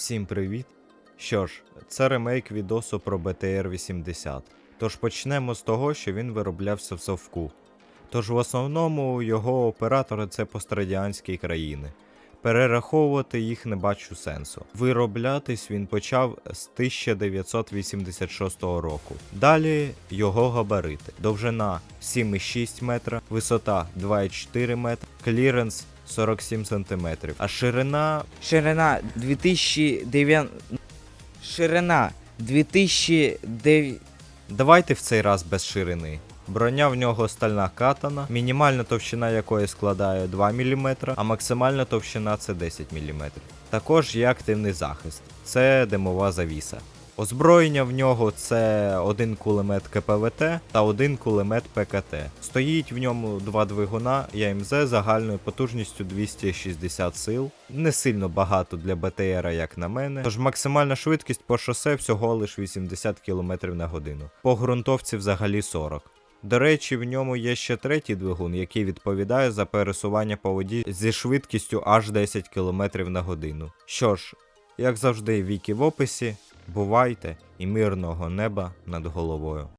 Всім привіт! Що ж, це ремейк відосу про BTR-80. Тож почнемо з того, що він вироблявся в совку. Тож в основному його оператори це пострадянські країни. Перераховувати їх не бачу сенсу. Вироблятись він почав з 1986 року. Далі його габарити. Довжина 7,6 метра, висота 2,4 метра, кліренс 47 см, а ширина Ширина 2009... Ширина 2009... Давайте в цей раз без ширини. Броня в нього стальна катана, мінімальна товщина якої складає 2 мм, а максимальна товщина це 10 мм. Також є активний захист, це димова завіса. Озброєння в нього це один кулемет КПВТ та один кулемет ПКТ. Стоїть в ньому два двигуна ЯМЗ загальною потужністю 260 сил. Не сильно багато для БТР, як на мене. Тож максимальна швидкість по шосе всього лише 80 км на годину. По ґрунтовці взагалі 40. До речі, в ньому є ще третій двигун, який відповідає за пересування по воді зі швидкістю аж 10 км на годину. Що ж, як завжди, віки в описі. Бувайте і мирного неба над головою.